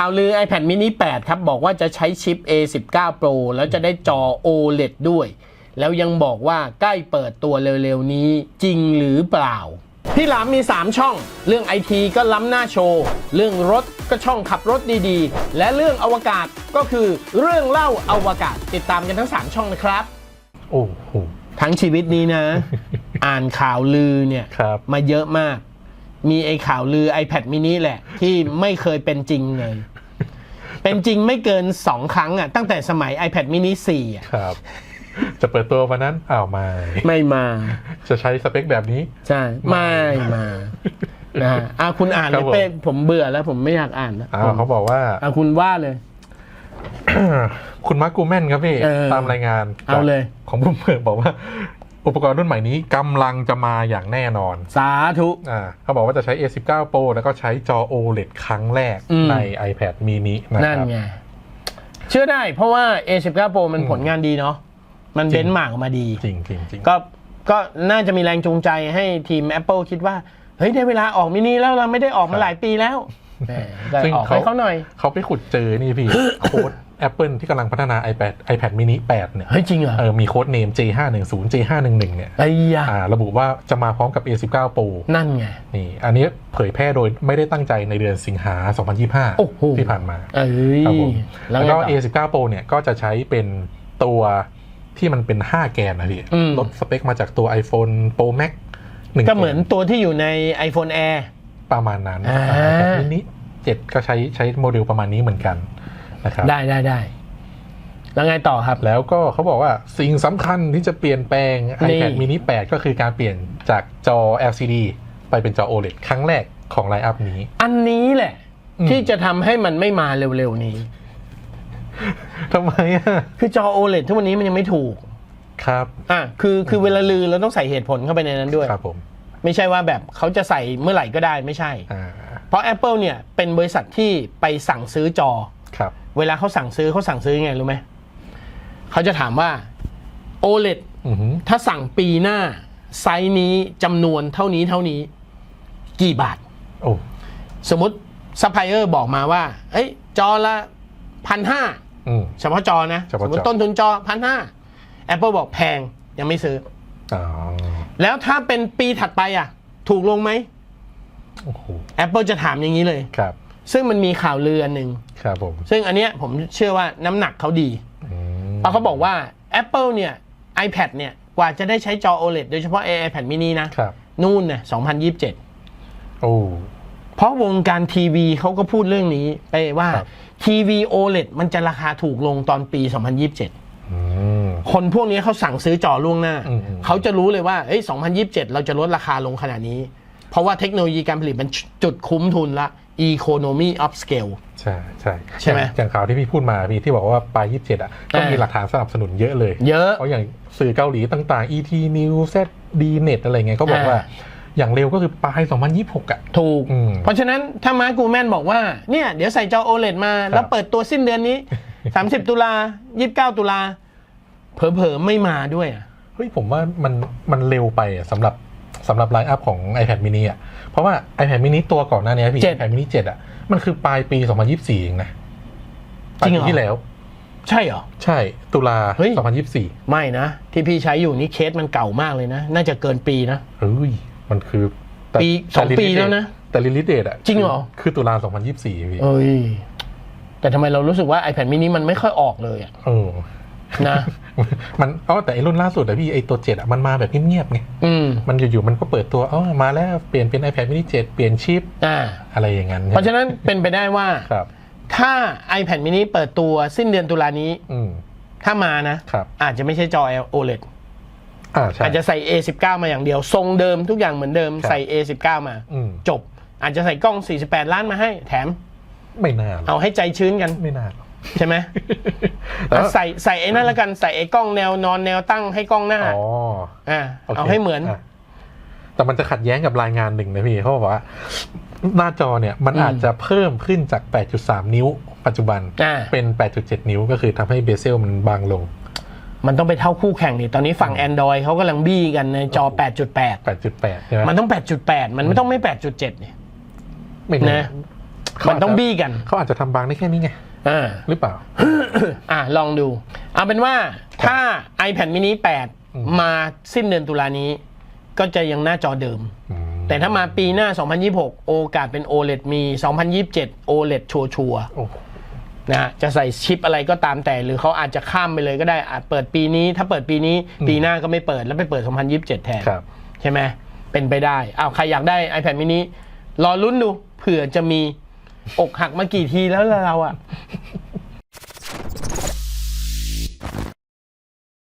ข่าวลือ iPad mini 8 ครับ บอกว่าจะใช้ชิป A19 Pro แล้วจะได้จอ OLED ด้วย แล้วยังบอกว่าใกล้เปิดตัวเร็วๆ นี้จริงหรือเปล่า พี่หลามมี 3 ช่อง เรื่องไอทีก็ล้ำหน้าโชว์ เรื่องรถก็ช่องขับรถดีๆ และเรื่องอวกาศก็คือเรื่องเล่าอวกาศติดตามกันทั้ง 3 ช่องนะครับ โอ้โหทั้งชีวิตนี้นะ อ่านข่าวลือเนี่ยครับมาเยอะมาก มีไอ้ข่าวลือ iPad mini แหละ ที่ไม่เคยเป็นจริงเลย เป็นจริงไม่เกิน2ครั้งอะตั้งแต่สมัย iPad mini 4อะครับ จะเปิดตัววันนั้นอ้าวไมาไม่มา จะใช้สเปคแบบนี้ ใช่ ไม่มานะฮะอะคุณอ่านครัเลบยผมเป้ผมเบื่อแล้วผมไม่อยากอ่านแล้วอ้าวเขาบอกว่าอะคุณว่าเลย คุณมาร์คกูแมนครับพี่เออตามรายงานเอาเลย ของบุมเบิร์กบอกว่า อุปกรณ์รุ่นใหม่นี้กำลังจะมาอย่างแน่นอน สาธุ อ่าเขาบอกว่าจะใช้ A19 Pro แล้วก็ใช้จอ OLED ครั้งแรกอืม ใน iPad mini นะนั่นครับ ไง เชื่อได้เพราะว่า A19 Pro มันอืมผลงานดีเนาะมันจริเบงนซ์มาร์กออกมาดี จริงจริงจริงก็ก็น่าจะมีแรงจูงใจให้ทีม Apple คิดว่า เฮ้ย ได้เวลาออกมินิแล้วเราไม่ได้ออกมาหลายปีแล้วแหมก็ออกให้เขาหน่อย เขาไปขุดเจอนี่พี่ โค้ด Apple ที่กำลังพัฒนา iPad iPad mini 8 เนี่ย เฮ้ย จริงเหรอ เออ มีโค้ดเนม J510 J511 เนี่ยไอ้ยาอ่าระบุว่าจะมาพร้อมกับ A19 Pro นั่นไง นี่ อันนี้เผยแพร่โดยไม่ได้ตั้งใจในเดือนสิงหาโอ้โห2025 ที่ผ่านมาเอ้ยครับผมแล้วแล้วไงก็ต่อ A19 Pro เนี่ย ก็จะใช้เป็นตัวที่มันเป็น 5 แกนนะพี่อืมลดสเปคมาจากตัว iPhone Pro Max 1ก็เหมือนตัวที่อยู่ใน iPhone Air ประมาณนั้นอ่า iPad mini 7 ก็ใช้ใช้โมเดลประมาณนี้เหมือนกัน นะครับ ได้ได้ได้แล้วไงต่อครับ แล้วก็เขาบอกว่าสิ่งสำคัญที่จะเปลี่ยนแปลงนี่ iPad mini 8 ก็คือการเปลี่ยนจากจอ LCD ไปเป็นจอ OLED ครั้งแรกของไลน์อัพนี้ อันนี้แหละอืมที่จะทำให้มันไม่มาเร็วๆนี้ทำไมอะ คือจอ OLED ทุกวันนี้มันยังไม่ถูก ครับ อะ คือคือเวลาลือเราต้องใส่เหตุผลเข้าไปในนั้นด้วย ครับผม ไม่ใช่ว่าแบบเขาจะใส่เมื่อไหร่ก็ได้ไม่ใช่อ่าเพราะ Apple เนี่ยเป็นบริษัทที่ไปสั่งซื้อจอ ครับ เวลาเขาสั่งซื้อเขาสั่งซื้อยังไงรู้ไหมเขาจะถามว่า OLED อือหือถ้าสั่งปีหน้า ไซส์นี้จำนวนเท่านี้เท่านี้ กี่บาทโอ้สมมติซัพพลายเออร์บอกมาว่า เอ้ย จอละพันห้าอืมเฉพาะจอนะเฉสพาะมจอมติต้นทุนจอพันห้า Apple บอกแพงยังไม่ซื้ออ๋อแล้วถ้าเป็นปีถัดไปอะ ถูกลงไหมโอ้โห Apple จะถามอย่างนี้เลยครับ ซึ่งมันมีข่าวลืออันหนึ่งครับผมซึ่งอันเนี้ยผมเชื่อว่าน้ำหนักเขาดีอืมเพราะเขาบอกว่า Apple เนี่ย iPad เนี่ยกว่าจะได้ใช้จอ OLED โดยเฉพาะ iPad mini นะครับ นู่นเนี่ย2027 โอ้ เพราะวงการทีวีเขาก็พูดเรื่องนี้ไปว่าครับ ทีวี OLED มันจะราคาถูกลงตอนปี 2027 อืม คนพวกนี้เขาสั่งซื้อจอล่วงหน้า อืมอืมเขาจะรู้เลยว่าเอ้ย2027 เราจะลดราคาลงขนาดนี้ เพราะว่าเทคโนโลยีการผลิตมันจุดคุ้มทุนละ economy of scale ใช่ใช่ใช่ไหมอย่างอย่างข่าวที่พี่พูดมาพี่ที่บอกว่าปลาย27อะก็มีอ่าหลักฐานสนับสนุนเยอะเลย เยอะเพราะอย่างสื่อเกาหลีต่างๆ ET News ZD Net อะไรเงี้ยเขาบอกว่าอ่าอย่างเร็วก็คือปลาย 2026 อะ ถูกอืมเพราะฉะนั้นถ้ามาร์กูแมนบอกว่า เนี่ย เดี๋ยวใส่จอ OLED มา แล้วเปิดตัวสิ้นเดือนนี้ 30 ตุลา 29 ตุลา เผลอๆ ไม่มาด้วยอะเฮ้ย ผมว่ามันมันเร็วไปอะสำหรับ สำหรับไลน์อัพของ iPad mini อะเพราะว่า iPad mini ตัวก่อนหน้านี้พี่ เจ็ด iPad mini 7 อะ มันคือปลายปี 2024 เองนะปลายจริงเหรปีอ ที่แล้ว ใช่เหรอ ใช่ตุลา เฮ้ย 2024ไม่นะ ที่พี่ใช้อยู่นี่เคสมันเก่ามากเลยนะ น่าจะเกินปีนะ เฮ้ยมันคือแต่ปีสองต่ปีแล้วนะแต่ลิลิเดตอะจริงเหรอคือคือตุลา 2024พี่เอ้ย แต่ทำไมเรารู้สึกว่า iPad mini มันไม่ค่อยออกเลยอะ เออ นะ มันอ๋อแต่ไอ้รุ่นล่าสุดอะพี่ไอ้ตัวเจ็ดอะมันมาแบบเงียบๆไงอืม มันอยู่ๆมันก็เปิดตัวอ๋อมาแล้วเปลี่ยนเป็น iPad mini 7เปลี่ยนชิปอ่า อะไรอย่างนั้นเพราะฉะนั้นเป็นไปได้ว่า ครับ ถ้า iPad mini เปิดตัวสิ้นเดือนตุลานี้ อืม ถ้ามานะ ครับ อาจจะไม่ใช่จอ OLED อ่าใช่ อาจจะใส่ A19 มาอย่างเดียว ทรงเดิมทุกอย่างเหมือนเดิมครับ ใส่ A19 มา อืมจบ อาจจะใส่กล้อง 48 ล้านมาให้ แถม ไม่น่าหรอกเอาให้ใจชื้นกัน ไม่น่าหรอก ใช่ไหมแล้วใส่ใส่ไอ้นั่นแล้วกันใส่ไอ้กล้องแนวนอนแนวตั้งให้กล้องหน้าอ๋ออ่าโคเอาให้เหมือนะแต่มันจะขัดแย้งกับรายงานหนึ่งนะพี่เขาบอกว่า หน้าจอเนี่ยมันอืมอาจจะเพิ่มขึ้นจาก 8.3 นิ้ว ปัจจุบันอ่าเป็น 8.7 นิ้วก็คือทำให้เบเซลมันบางลงมันต้องไปเท่าคู่แข่งนี่ตอนนี้ฝั่ง Android เขากำลังบี้กันในจอ 8.8 8.8ใช่ไหมมันต้อง 8.8 มันไม่ต้องไม่ 8.7 เนี่ยไม่แน่นะมันต้องบี้กัน เขาอาจจะทำบางได้แค่นี้ไง อ่าหรือเปล่า อะลองดู เอาเป็นว่าถ้า iPad mini อืม8มาสิ้นเดือนตุลานี้ ก็จะยังหน้าจอเดิมอืมแต่ถ้ามาปีหน้า 2026 โอกาสเป็น OLED มี 2027 OLED ชัวร์โอ้ๆนะฮะจะใส่ชิปอะไรก็ตามแต่ หรือเขาอาจจะข้ามไปเลยก็ได้อาจเปิดปีนี้ ถ้าเปิดปีนี้ปีหน้าก็ไม่เปิดแล้วไปเปิด 2027 แทนครับใช่ไหมเป็นไปได้อ้าวใครอยากได้ iPad mini รอลุ้นดูเผื่อจะมี อกหักมากี่ทีแล้วเราอะ